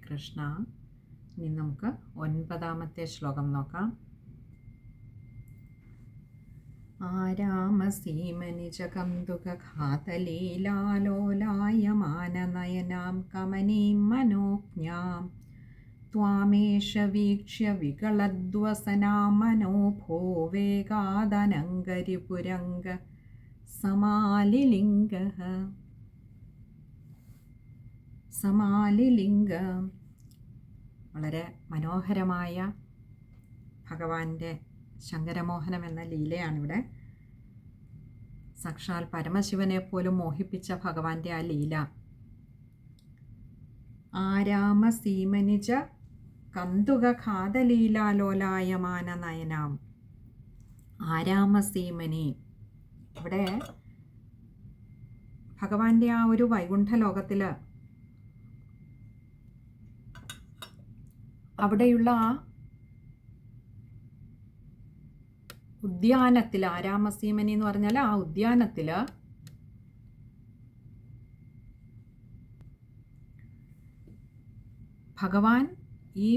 കൃഷ്ണ ഇനി നമുക്ക് ഒൻപതാമത്തെ ശ്ലോകം നോക്കാം ആരാമസീമനിജകന്തുകഘാതലീലാലോലായമാനനയനാം കമനീം മനോജ്ഞാം त्वामेष वीक्ष्य विकलद्वसनामनो भोवेगादनङ्गरिपुरङ्ग समालिलिङ्गः സമാലിലിംഗ. വളരെ മനോഹരമായ ഭഗവാന്റെ ശങ്കരമോഹനം എന്ന ലീലയാണിവിടെ. സാക്ഷാൽ പരമശിവനെ പോലും മോഹിപ്പിച്ച ഭഗവാന്റെ ആ ലീല. ആരാമ സീമനിജ കന്തുക ഖാതലീലാലോലായമാന നയനാം ആരാമസീമനി. ഇവിടെ ഭഗവാന്റെ ആ ഒരു വൈകുണ്ഠ ലോകത്തിൽ അവിടെയുള്ള ആ ഉദ്യാനത്തിൽ ആരാമസീമനി എന്ന് പറഞ്ഞാൽ ആ ഉദ്യാനത്തിൽ ഭഗവാൻ ഈ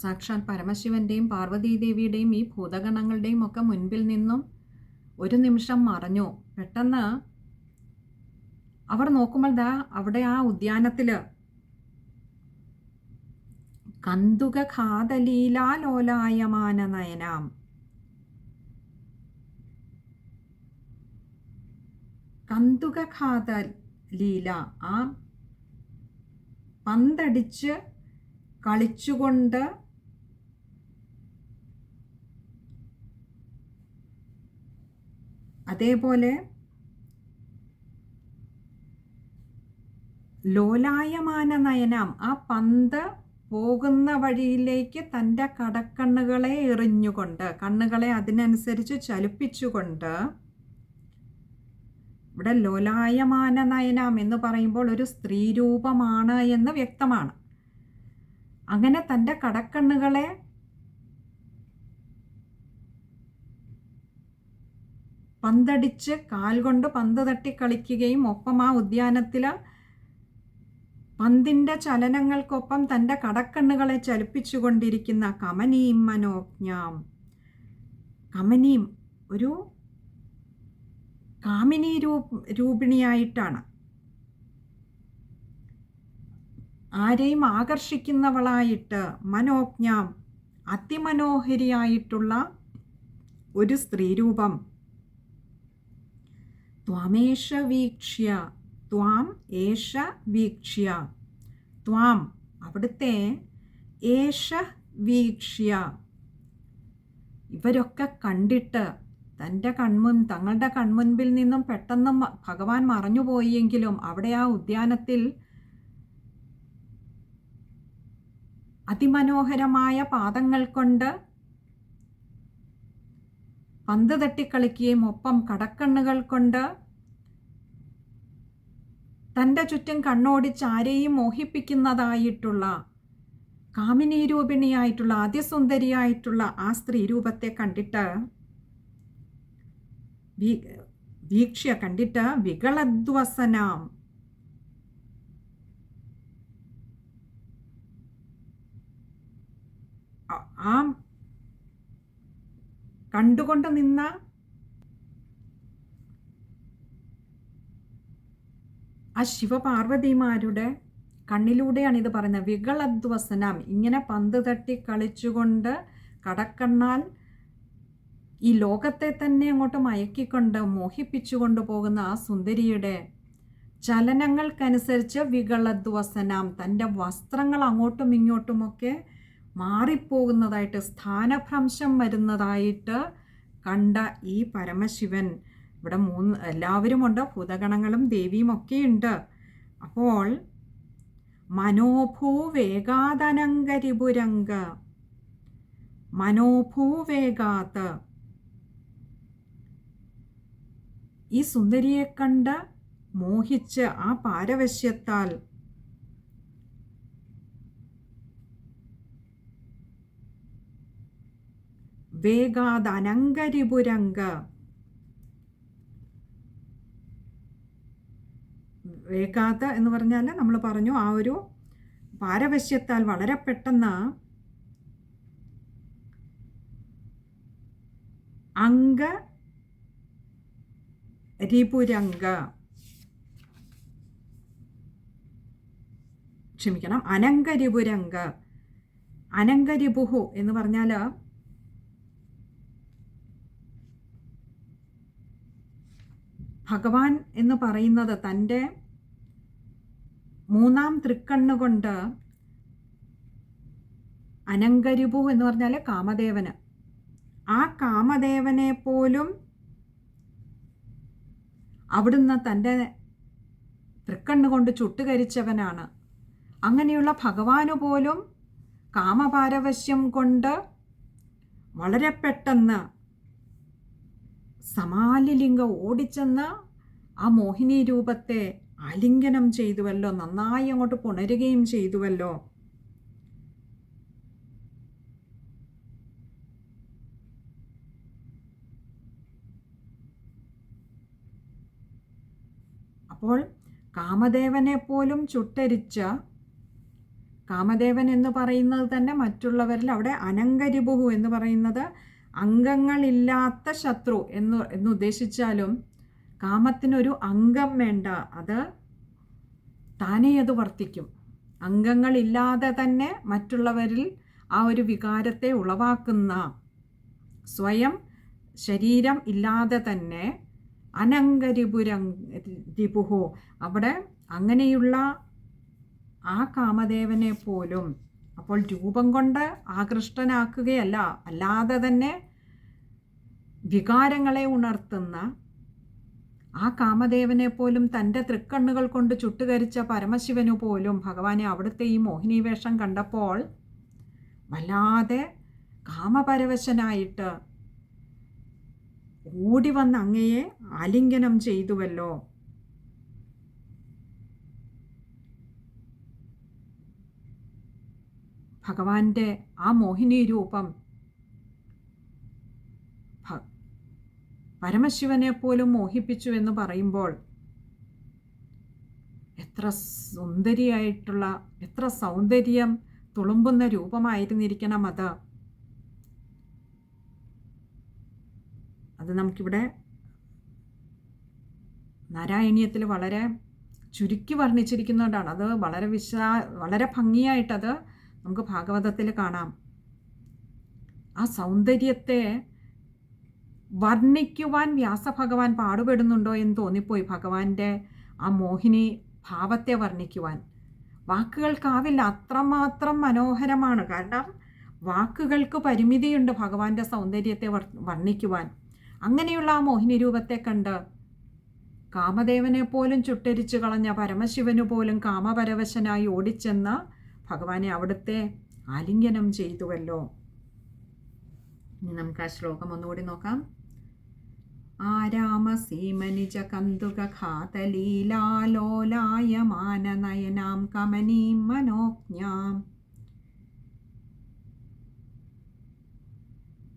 സാക്ഷാൽ പരമശിവന്റെയും പാർവതീദേവിയുടെയും ഈ ഭൂതഗണങ്ങളുടെയും ഒക്കെ മുൻപിൽ നിന്നും ഒരു നിമിഷം മറഞ്ഞു. പെട്ടെന്ന് അവർ നോക്കുമ്പോൾ ദാ അവിടെ ആ ഉദ്യാനത്തിൽ കന്തുകഘാതലീലാലോലായമാന നയനാം. കന്തുകഘാത ലീല ആ. പന്തടിച്ച് കളിച്ചുകൊണ്ട് അതേപോലെ ലോലായമാന നയനം. ആ പന്ത് പോകുന്ന വഴിയിലേക്ക് തന്റെ കടക്കണ്ണുകളെ എറിഞ്ഞുകൊണ്ട് കണ്ണുകളെ അതിനനുസരിച്ച് ചലിപ്പിച്ചുകൊണ്ട് ഇവിടെ ലോലായമാന നയനം എന്ന് പറയുമ്പോൾ ഒരു സ്ത്രീരൂപമാണ് എന്ന് വ്യക്തമാണ്. അങ്ങനെ തന്റെ കടക്കണ്ണുകളെ പന്തടിച്ച് കാൽ കൊണ്ട് പന്ത് തട്ടി കളിക്കുകയും ഒപ്പം ആ ഉദ്യാനത്തിൽ പന്തിന്റെ ചലനങ്ങൾക്കൊപ്പം തന്റെ കടക്കണ്ണുകളെ ചലിപ്പിച്ചുകൊണ്ടിരിക്കുന്ന കമനീം മനോജ്ഞാം. കമനീം ഒരു കാമിനി രൂപ രൂപിണിയായിട്ടാണ്. ആരെയും ആകർഷിക്കുന്നവളായിട്ട് മനോജ്ഞാം അതിമനോഹരിയായിട്ടുള്ള ഒരു സ്ത്രീരൂപം ത്വമേഷ വീക്ഷ്യ ത്വാം ഏഷ വീക്ഷ്യ. ത്വാം അവിടുത്തെ ഏഷ വീക്ഷ്യ. ഇവരൊക്കെ കണ്ടിട്ട് തന്റെ കൺമുൻ തങ്ങളുടെ കൺമുൻപിൽ നിന്നും പെട്ടെന്ന് ഭഗവാൻ മറഞ്ഞുപോയെങ്കിലും അവിടെ ആ ഉദ്യാനത്തിൽ അതിമനോഹരമായ പാദങ്ങൾ കൊണ്ട് പന്ത് തട്ടിക്കളിക്കുകയും ഒപ്പം കടക്കണ്ണുകൾ കൊണ്ട് തന്റെ ചുറ്റും കണ്ണോടിച്ച് ആരെയും മോഹിപ്പിക്കുന്നതായിട്ടുള്ള കാമിനി രൂപിണിയായിട്ടുള്ള അതിസുന്ദരിയായിട്ടുള്ള ആ സ്ത്രീ രൂപത്തെ കണ്ടിട്ട് വീക്ഷ്യ കണ്ടിട്ട് വികളദ്വസനാം ആ കണ്ടുകൊണ്ട് നിന്ന ആ ശിവപാർവതിമാരുടെ കണ്ണിലൂടെയാണ് ഇത് പറയുന്നത്. വികളദ്വസനം ഇങ്ങനെ പന്ത് തട്ടി കളിച്ചുകൊണ്ട് കടക്കണ്ണാൽ ഈ ലോകത്തെ തന്നെ അങ്ങോട്ട് മയക്കിക്കൊണ്ട് മോഹിപ്പിച്ചുകൊണ്ട് പോകുന്ന ആ സുന്ദരിയുടെ ചലനങ്ങൾക്കനുസരിച്ച് വികളദ്വസനം തന്റെ വസ്ത്രങ്ങൾ അങ്ങോട്ടും ഇങ്ങോട്ടുമൊക്കെ മാറിപ്പോകുന്നതായിട്ട് സ്ഥാനഭ്രംശം വരുന്നതായിട്ട് കണ്ട ഈ പരമശിവൻ ഇവിടെ മൂന്ന് എല്ലാവരുമുണ്ട്. ഭൂതഗണങ്ങളും ദേവിയും ഒക്കെ ഉണ്ട് അപ്പോൾ മനോഭൂവേഗാതനങ്കരിപുരങ്ക മനോഭൂവേഗാത്ത് ഈ സുന്ദരിയെ കണ്ട് മോഹിച്ച് ആ പാരവശ്യത്താൽ വേഗാദനങ്കരിപുരങ്ക വേഗാത എന്ന് പറഞ്ഞാൽ നമ്മൾ പറഞ്ഞു ആ ഒരു പാരവശ്യത്താൽ വളരെ പെട്ടെന്ന് അംഗ രിപുരംഗ. ക്ഷമിക്കണം. അനങ്കരിപുരംഗ അനങ്കരിപുഹു എന്ന് പറഞ്ഞാൽ ഭഗവാൻ എന്ന് പറയുന്നത് തന്റെ മൂന്നാം തൃക്കണ്ണുകൊണ്ട് അനങ്കരിപു എന്ന് പറഞ്ഞാൽ കാമദേവന്. ആ കാമദേവനെ പോലും അവിടുന്ന് തന്റെ തൃക്കണ്ണുകൊണ്ട് ചുട്ടുകരിച്ചവനാണ്. അങ്ങനെയുള്ള ഭഗവാന് പോലും കാമപാരവശ്യം കൊണ്ട് വളരെ പെട്ടെന്ന് സമാലിലിംഗം ഓടിച്ചെന്ന് ആ മോഹിനി രൂപത്തെ ആലിംഗനം ചെയ്തുവല്ലോ നന്നായി അങ്ങോട്ട് പുണരുകയും ചെയ്തുവല്ലോ. അപ്പോൾ കാമദേവനെ പോലും ചുട്ടരിച്ച കാമദേവൻ എന്ന് പറയുന്നത് തന്നെ മറ്റുള്ളവരിൽ അവിടെ അനങ്കരിബുഹു എന്ന് പറയുന്നത് അംഗങ്ങളില്ലാത്ത ശത്രു എന്ന് എന്ന് ഉദ്ദേശിച്ചാലും കാമത്തിനൊരു അംഗം വേണ്ട. അത് താനേ അത് വർത്തിക്കും. അംഗങ്ങളില്ലാതെ തന്നെ മറ്റുള്ളവരിൽ ആ ഒരു വികാരത്തെ ഉളവാക്കുന്ന സ്വയം ശരീരം ഇല്ലാതെ തന്നെ അനങ്കരിപുരം രിപുഹു അവിടെ അങ്ങനെയുള്ള ആ കാമദേവനെ പോലും അപ്പോൾ രൂപം കൊണ്ട് ആകൃഷ്ടനാക്കുകയല്ല. അല്ലാതെ തന്നെ വികാരങ്ങളെ ഉണർത്തുന്ന ആ കാമദേവനെ പോലും തന്റെ തൃക്കണ്ണുകൾ കൊണ്ട് ചുട്ടുകരിച്ച പരമശിവനു പോലും ഭഗവാനെ അവിടുത്തെ ഈ മോഹിനി വേഷം കണ്ടപ്പോൾ വല്ലാതെ കാമപരവശനായിട്ട് ഓടി വന്ന് അങ്ങയെ ആലിംഗനം ചെയ്തുവല്ലോ. ഭഗവാന്റെ ആ മോഹിനി രൂപം പരമശിവനെ പോലും മോഹിപ്പിച്ചു എന്ന് പറയുമ്പോൾ എത്ര സുന്ദരിയായിട്ടുള്ള എത്ര സൗന്ദര്യം തുളുമ്പുന്ന രൂപമായിരുന്നിരിക്കണം അത്. അത് നമുക്കിവിടെ നാരായണീയത്തിൽ വളരെ ചുരുക്കി വർണിച്ചിരിക്കുന്നതുകൊണ്ടാണ്. അത് വളരെ വിശാ വളരെ ഭംഗിയായിട്ടത് നമുക്ക് ഭാഗവതത്തിൽ കാണാം. ആ സൗന്ദര്യത്തെ വർണിക്കുവാൻ വ്യാസഭഗവാൻ പാടുപെടുന്നുണ്ടോ എന്ന് തോന്നിപ്പോയി ഭഗവാന്റെ ആ മോഹിനി ഭാവത്തെ വർണിക്കുവാൻ. വാക്കുകൾക്കാവില്ല അത്രമാത്രം മനോഹരമാണ്. കാരണം വാക്കുകൾക്ക് പരിമിതിയുണ്ട് ഭഗവാന്റെ സൗന്ദര്യത്തെ വർണിക്കുവാൻ. അങ്ങനെയുള്ള ആ മോഹിനി രൂപത്തെ കണ്ട് കാമദേവനെ പോലും ചുട്ടരിച്ചു കളഞ്ഞ പരമശിവനു പോലും കാമപരവശനായി ഓടിച്ചെന്ന് ഭഗവാനെ അവിടുത്തെ ആലിംഗനം ചെയ്തുവല്ലോ. ഇനി നമുക്ക് ആ ശ്ലോകം ഒന്നുകൂടി നോക്കാം. ആരാമസീമനിജ കന്തുക ഖാതലീലാലോലായമാനനയനാം കമനീം മനോജ്ഞാം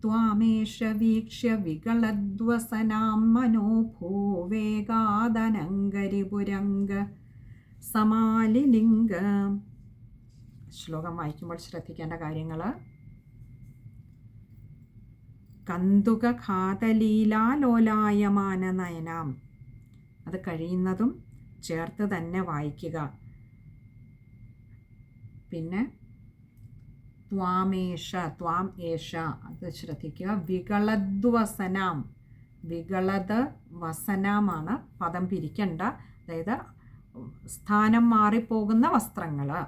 त्वामेष वीक्ष्य विगलद्वसनां मनोभूवेगादनङ्गरिपुरङ्ग സമാലിലിംഗ ശ്ലോകം വായിക്കുമ്പോൾ ശ്രദ്ധിക്കേണ്ട കാര്യങ്ങൾ കന്തുക ഖാതലീലാലോലായമാന നയനാം. അത് കഴിയുന്നതും ചേർത്ത് തന്നെ വായിക്കുക. പിന്നെ ത്വാമേഷ ത്വാം ഏഷ അത് ശ്രദ്ധിക്കുക. വികളദ്വസനാം. വികളത് വസനമാണ് പദം പിരിക്കേണ്ട. അതായത് സ്ഥാനം മാറിപ്പോകുന്ന വസ്ത്രങ്ങൾ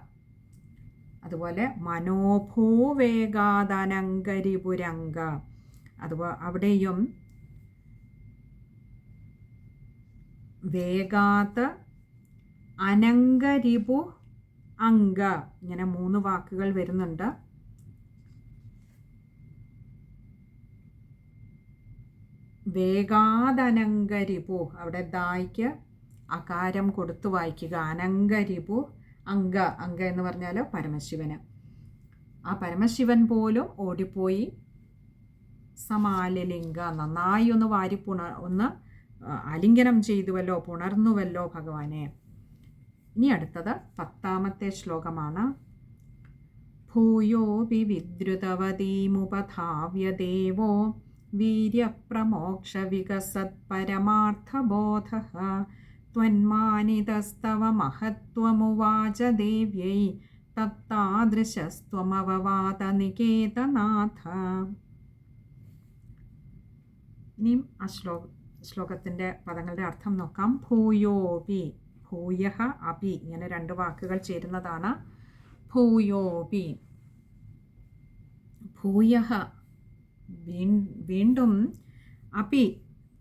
അതുപോലെ മനോഭൂവേഗാദനങ്കരിപുരങ്ക. അതുപോലെ അവിടെയും വേഗാത അനങ്കരിപു അങ്ക ഇങ്ങനെ മൂന്ന് വാക്കുകൾ വരുന്നുണ്ട്. വേഗാതനങ്കരിപു അവിടെ ദായ്ക്ക് അകാരം കൊടുത്തു വായിക്കുക. അനങ്കരിപു അങ്ക അങ്ക എന്ന് പറഞ്ഞാൽ പരമശിവന്. ആ പരമശിവൻ പോലും ഓടിപ്പോയി. സമാലിലിംഗ നന്നായി ഒന്ന് വാരി പുണ ഒന്ന് ആലിംഗനം ചെയ്തുവല്ലോ പുണർന്നുവല്ലോ ഭഗവാനെ ഇനി അടുത്തത് പത്താമത്തെ ശ്ലോകമാണ് ഭൂയോപി വിദ്രുതവതീമുപധാവ്യ ദേവോ വീര്യപ്രമോക്ഷവികസത്പരമാർത്ഥബോധः त्वन्मानितस्तव महत्त्वमुवाच देव्यै തത്താദൃശസ്ത്വമവവാത നികേതനാഥ ഇനിയും ആ ശ്ലോക ശ്ലോകത്തിന്റെ പദങ്ങളുടെ അർത്ഥം നോക്കാം. ഭൂയോപി ഭൂയഹ അപി ഇങ്ങനെ രണ്ട് വാക്കുകൾ ചേരുന്നതാണ്. ഭൂയോപി. ഭൂയഹ വീണ്ടും അപി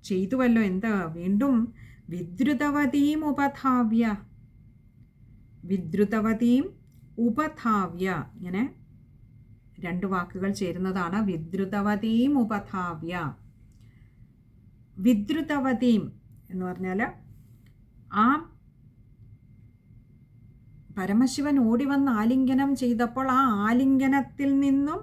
ചെയ്തുവല്ലോ എന്ത്? വീണ്ടും വിദ്രുതവതീം ഉപധാവ്യ. വിദ്രുതവതീം ഉപധാവ്യ. ഇങ്ങനെ രണ്ട് വാക്കുകൾ ചേരുന്നതാണ്. വിദ്രുതവതീം ഉപധാവ്യ. വിദ്രുതവതീം എന്ന് പറഞ്ഞാൽ ആ പരമശിവൻ ഓടി വന്ന് ആലിംഗനം ചെയ്തപ്പോൾ ആ ആലിംഗനത്തിൽ നിന്നും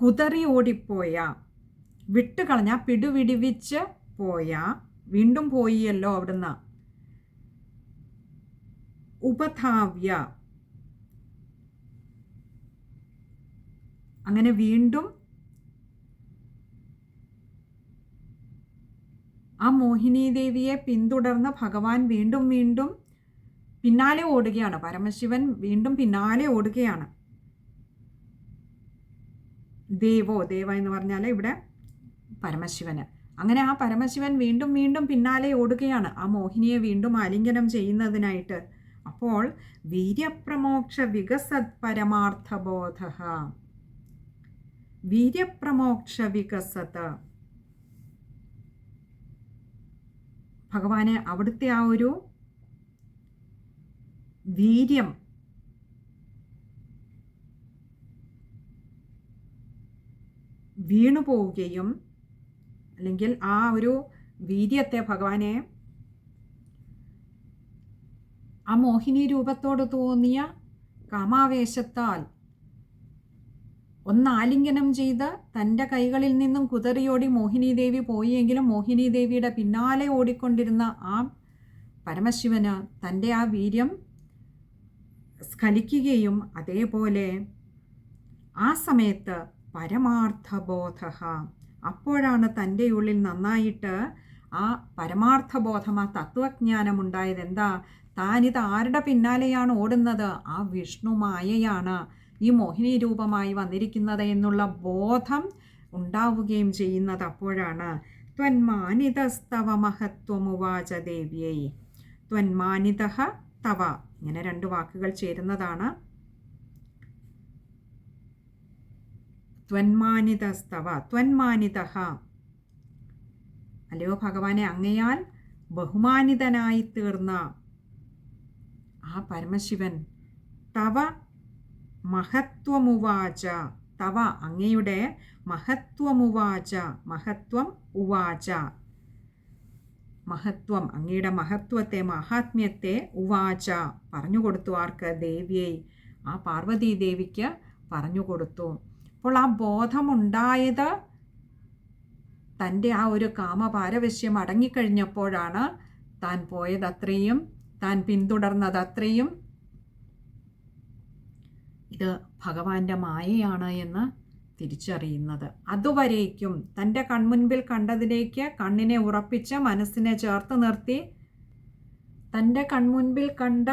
കുതറി ഓടിപ്പോയ വിട്ടുകളഞ്ഞ പിടുവിടിവിച്ച് പോയ വീണ്ടും പോയിയല്ലോ അവിടുന്ന്. ഉപധാവ്യ അങ്ങനെ വീണ്ടും ആ മോഹിനി ദേവിയെ പിന്തുടർന്ന് ഭഗവാൻ വീണ്ടും വീണ്ടും പിന്നാലെ ഓടുകയാണ്. പരമശിവൻ വീണ്ടും പിന്നാലെ ഓടുകയാണ്. ദേവോ ദേവ എന്ന് പറഞ്ഞാൽ ഇവിടെ പരമശിവന്. അങ്ങനെ ആ പരമശിവൻ വീണ്ടും വീണ്ടും പിന്നാലെ ഓടുകയാണ്. ആ മോഹിനിയെ വീണ്ടും ആലിംഗനം ചെയ്യുന്നതിനായിട്ട്. അപ്പോൾ വീര്യപ്രമോക്ഷ വികസത് പരമാർത്ഥബോധ. വീര്യപ്രമോക്ഷ വികസത ഭഗവാന് അവിടുത്തെ ആ ഒരു വീര്യം വീണു പോവുകയും അല്ലെങ്കിൽ ആ ഒരു വീര്യത്തെ ഭഗവാനെ ആ മോഹിനി രൂപത്തോട് തോന്നിയ കാമാവേശത്താൽ ഒന്ന് ആലിംഗനം ചെയ്ത് തന്റെ കൈകളിൽ നിന്നും കുതറിയോടി മോഹിനി ദേവി പോയെങ്കിലും മോഹിനി ദേവിയുടെ പിന്നാലെ ഓടിക്കൊണ്ടിരുന്ന ആ പരമശിവന് തന്റെ ആ വീര്യം സ്ഖലിക്കുകയും അതേപോലെ ആ സമയത്ത് പരമാർത്ഥബോധ അപ്പോഴാണ് തന്റെ ഉള്ളിൽ നന്നായിട്ട് ആ പരമാർത്ഥബോധം ആ തത്വജ്ഞാനം ഉണ്ടായത്. എന്താ? താനിത് ആരുടെ പിന്നാലെയാണ് ഓടുന്നത്? ആ വിഷ്ണു മായയാണ്. ഈ മോഹിനി രൂപമായി വന്നിരിക്കുന്നത് എന്നുള്ള ബോധം ഉണ്ടാവുകയും ചെയ്യുന്നത് അപ്പോഴാണ്. ത്വന്മാനിതസ്തവ മഹത്വമുവാച ദേവ്യൈ. ത്വന്മാനിത തവ. ഇങ്ങനെ രണ്ട് വാക്കുകൾ ചേരുന്നതാണ്. ത്വന്മാനിതസ്തവ. ത്വന്മാനിത. അല്ലയോ ഭഗവാനെ അങ്ങയാൽ ബഹുമാനിതനായി തീർന്ന ആ പരമശിവൻ തവ മഹത്വമുവാച. തവ അങ്ങയുടെ മഹത്വമുവാച മഹത്വം ഉവാച. മഹത്വം അങ്ങയുടെ മഹത്വത്തെ മഹാത്മ്യത്തെ ഉവാച. പറഞ്ഞു കൊടുത്തു ആർക്ക്? ദേവിയെ. ആ പാർവതീ ദേവിക്ക് പറഞ്ഞു കൊടുത്തു. അപ്പോൾ ആ ബോധമുണ്ടായത് തന്റെ ആ ഒരു കാമപാരവശ്യം അടങ്ങിക്കഴിഞ്ഞപ്പോഴാണ് താൻ പോയതത്രയും താൻ പിന്തുടർന്നതത്രയും ഇത് ഭഗവാന്റെ മായയാണ് എന്ന് തിരിച്ചറിയുന്നത്. അതുവരേക്കും തന്റെ കൺമുൻപിൽ കണ്ടതിലേക്ക് കണ്ണിനെ ഉറപ്പിച്ച് മനസ്സിനെ ചേർത്ത് നിർത്തി തന്റെ കൺമുൻപിൽ കണ്ട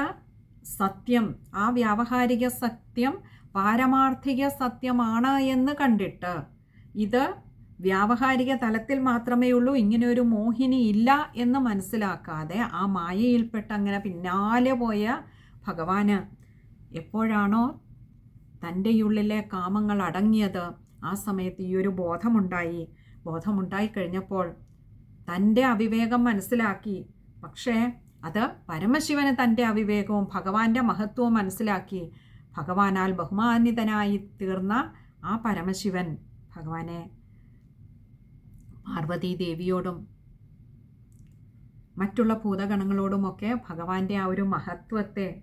സത്യം ആ വ്യാവഹാരിക സത്യം പാരമാർത്ഥിക സത്യമാണ് എന്ന് കണ്ടിട്ട് ഇത് വ്യാവഹാരിക തലത്തിൽ മാത്രമേ ഉള്ളൂ ഇങ്ങനെ ഒരു മോഹിനി ഇല്ല എന്ന് മനസ്സിലാക്കാതെ ആ മായയിൽപ്പെട്ട് അങ്ങനെ പിന്നാലെ പോയ ഭഗവാന് എപ്പോഴാണോ തന്റെ ഉള്ളിലെ കാമങ്ങൾ അടങ്ങിയത് ആ സമയത്ത് ഈ ഒരു ബോധമുണ്ടായി. ബോധമുണ്ടായി കഴിഞ്ഞപ്പോൾ തന്റെ അവിവേകം മനസ്സിലാക്കി. പക്ഷേ അത് പരമശിവന് തന്റെ അവിവേകവും ഭഗവാന്റെ മഹത്വവും മനസ്സിലാക്കി. ഭഗവാനാൽ ബഹുമാനിതനായി തീർന്ന ആ പരമശിവൻ ഭഗവാനെ പാർവതീ ദേവിയോടും മറ്റുള്ള ഭൂതഗണങ്ങളോടുമൊക്കെ ഭഗവാന്റെ ആ ഒരു മഹത്വത്തെ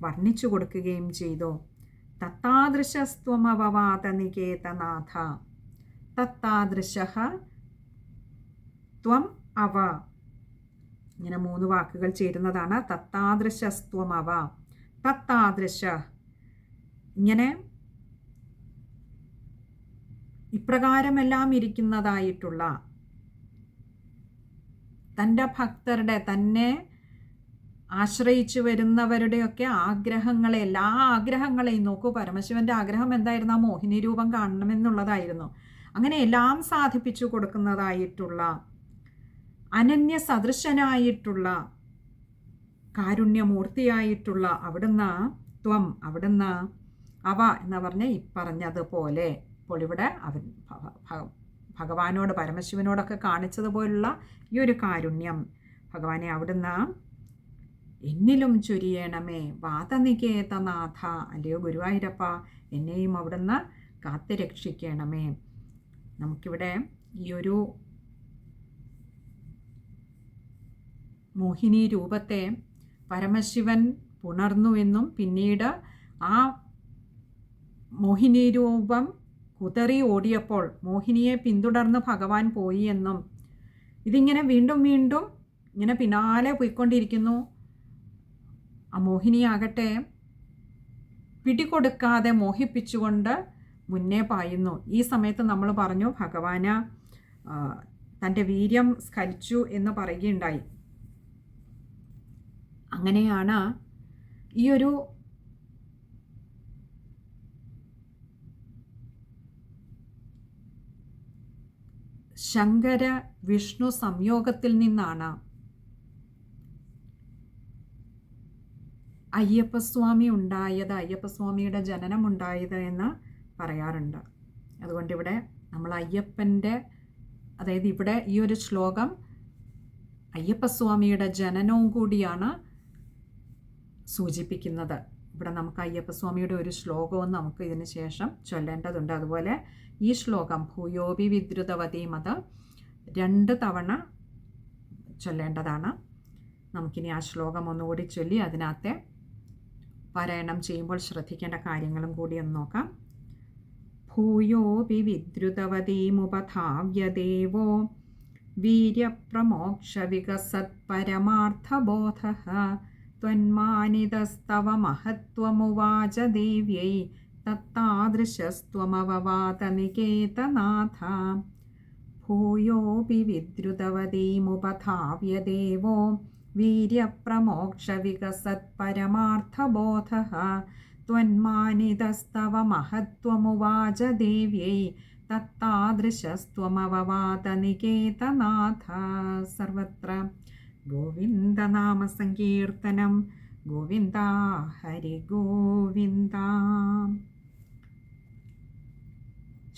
വർണിച്ചു കൊടുക്കുകയും ചെയ്തു. തത്താദൃശസ്ത്വമവവാത നികേതനാഥ തത്താദൃശ ത്വം അവ. ഇങ്ങനെ മൂന്ന് വാക്കുകൾ ചേരുന്നതാണ് തത്താദൃശസ്ത്വമവ. തത്താദൃശ. ഇങ്ങനെ ഇപ്രകാരമെല്ലാം ഇരിക്കുന്നതായിട്ടുള്ള തന്റെ ഭക്തരുടെ തന്നെ ആശ്രയിച്ചു വരുന്നവരുടെയൊക്കെ ആഗ്രഹങ്ങളെ എല്ലാ ആഗ്രഹങ്ങളെയും നോക്കൂ. പരമശിവന്റെ ആഗ്രഹം എന്തായിരുന്നു? ആ മോഹിനി രൂപം കാണണമെന്നുള്ളതായിരുന്നു. അങ്ങനെ എല്ലാം സാധിപ്പിച്ചു കൊടുക്കുന്നതായിട്ടുള്ള അനന്യ സദൃശനായിട്ടുള്ള കാരുണ്യമൂർത്തിയായിട്ടുള്ള അവിടുന്ന് ത്വം അവിടുന്ന് അവ എന്ന് പറഞ്ഞ ഇപ്പറഞ്ഞതുപോലെ ഇപ്പോൾ ഇവിടെ അവൻ ഭഗവാനോട് പരമശിവനോടൊക്കെ കാണിച്ചതുപോലുള്ള ഈ ഒരു കാരുണ്യം ഭഗവാനെ അവിടുന്ന് എന്നിലും ചൊരിയണമേ. വാതനികേതനാഥ അല്ലയോ ഗുരുവായൂരപ്പ എന്നെയും അവിടുന്ന് കാത്തു രക്ഷിക്കണമേ. നമുക്കിവിടെ ഈ ഒരു മോഹിനി രൂപത്തെ പരമശിവൻ പുണർന്നു എന്നും പിന്നീട് ആ മോഹിനി രൂപം കുതറി ഓടിയപ്പോൾ മോഹിനിയെ പിന്തുടർന്ന് ഭഗവാൻ പോയി എന്നും ഇതിങ്ങനെ വീണ്ടും വീണ്ടും ഇങ്ങനെ പിന്നാലെ പോയിക്കൊണ്ടിരിക്കുന്നു. ആ മോഹിനിയാകട്ടെ. പിടികൊടുക്കാതെ മോഹിപ്പിച്ചുകൊണ്ട് മുന്നേ പായുന്നു. ഈ സമയത്ത് നമ്മൾ പറഞ്ഞു ഭഗവാന് തന്റെ വീര്യം സ്ഖലിച്ചു എന്ന് പറയുകയുണ്ടായി. അങ്ങനെയാണ് ഈ ഒരു ശങ്കര വിഷ്ണു സംയോഗത്തിൽ നിന്നാണ് അയ്യപ്പസ്വാമി ഉണ്ടായത് അയ്യപ്പസ്വാമിയുടെ ജനനം ഉണ്ടായത് എന്ന് പറയാറുണ്ട്. അതുകൊണ്ട് ഇവിടെ നമ്മൾ അയ്യപ്പന്റെ അതായത് ഇവിടെ ഈ ഒരു ശ്ലോകം അയ്യപ്പസ്വാമിയുടെ ജനനവും കൂടിയാണ് സൂചിപ്പിക്കുന്നത്. ഇവിടെ നമുക്ക് അയ്യപ്പസ്വാമിയുടെ ഒരു ശ്ലോകവും നമുക്ക് ഇതിന് ശേഷം ചൊല്ലേണ്ടതുണ്ട്. അതുപോലെ ഈ ശ്ലോകം ഭൂയോപി വിദ്രുതവതി മത രണ്ട് തവണ ചൊല്ലേണ്ടതാണ്. നമുക്കിനി ആ ശ്ലോകം ഒന്നുകൂടി ചൊല്ലി അതിനകത്തെ പാരായണം ചെയ്യുമ്പോൾ ശ്രദ്ധിക്കേണ്ട കാര്യങ്ങളും കൂടി ഒന്ന് നോക്കാം. ഭൂയോപി വികസത് പരമാർത്ഥബോധ ത്വന്മാനിതസ്തവ മഹത്വമുവാച ദേവ്യൈ തത്താദൃശസ്ത്വമവവാതനികേതനാഥ ഭൂയോപി വിദ്രുതവതീമുപധാവ്യദേവോ वीर्यप्रमोक्षविकसत्परमार्थबोधः त्वन्मानितस्तव महत्त्वमुवाच देव्यै തത്താദൃശസ്ത്വമവവാതനികേതനാഥ സർവത്ര ഗോവിന്ദനാമസങ്കീർത്തനം ഗോവിന്ദ ഹരി ഗോവിന്ദ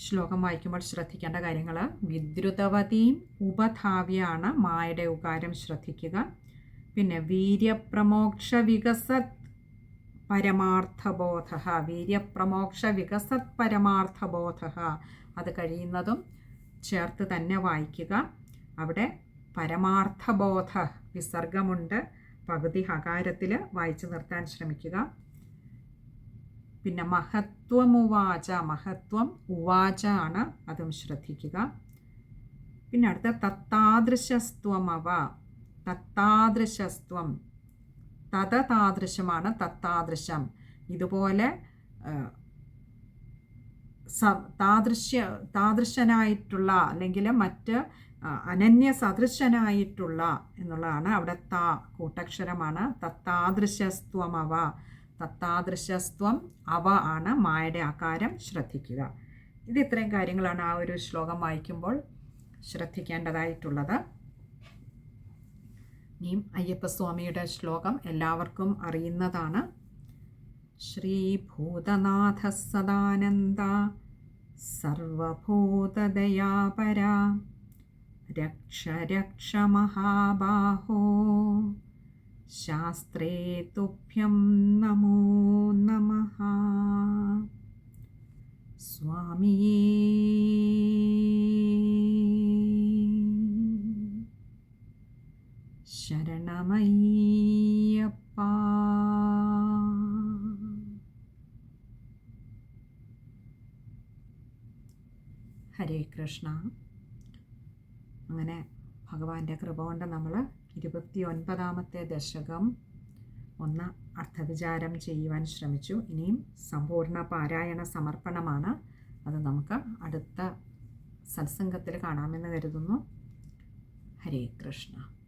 ശ്ലോകം വായിക്കുമ്പോൾ ശ്രദ്ധിക്കേണ്ട കാര്യങ്ങൾ വിദ്രുതവതീം ഉപധാവ്യാണ് മായയുടെ ഉകാരം ശ്രദ്ധിക്കുക പിന്നെ വീര്യപ്രമോക്ഷ വികസത് പരമാർത്ഥബോധ വീര്യപ്രമോക്ഷ വികസത് പരമാർത്ഥബോധ അത് കഴിയുന്നതും ചേർത്ത് തന്നെ വായിക്കുക. അവിടെ പരമാർത്ഥബോധ വിസർഗമുണ്ട്. പകുതി ഹകാരത്തിൽ വായിച്ചു നിർത്താൻ ശ്രമിക്കുക. പിന്നെ മഹത്വമുവാച. മഹത്വം ഉവാച ആണ്. അതും ശ്രദ്ധിക്കുക. പിന്നെ അടുത്ത തത്താദൃശസ്ത്വമവ തത്താദൃശസ്ത്വം. തതതാദൃശമാണ് തത്താദൃശം. ഇതുപോലെ താദൃശ്യ താദൃശനായിട്ടുള്ള അല്ലെങ്കിൽ മറ്റ് അനന്യ സദൃശനായിട്ടുള്ള എന്നുള്ളതാണ് അവിടെ താ കൂട്ടക്ഷരമാണ്. തത്താദൃശസ്ത്വമവ. തത്താദൃശസ്ത്വം അവ ആണ് മായയുടെ ആകാരം ശ്രദ്ധിക്കുക. ഇത് ഇത്രയും കാര്യങ്ങളാണ് ആ ഒരു ശ്ലോകം വായിക്കുമ്പോൾ ശ്രദ്ധിക്കേണ്ടതായിട്ടുള്ളത്. ഇനിയും അയ്യപ്പസ്വാമിയുടെ ശ്ലോകം എല്ലാവർക്കും അറിയുന്നതാണ്. ശ്രീഭൂതനാഥ സദാനന്ദ സർവഭൂതദയാപര രക്ഷ രക്ഷ മഹാബാഹോ ശാസ്ത്രേ തുഭ്യം നമോ നമ. സ്വാമീ ശരണമയ്യപ്പ ഹരേ കൃഷ്ണ. അങ്ങനെ ഭഗവാന്റെ കൃപ കൊണ്ട് നമ്മൾ ഇരുപത്തി ഒൻപതാമത്തെ ദശകം ഒന്ന് അർത്ഥവിചാരം ചെയ്യുവാൻ ശ്രമിച്ചു. ഇനിയും സമ്പൂർണ പാരായണ സമർപ്പണമാണ്. അത് നമുക്ക് അടുത്ത സത്സംഗത്തിൽ കാണാമെന്ന് കരുതുന്നു. ഹരേ കൃഷ്ണ.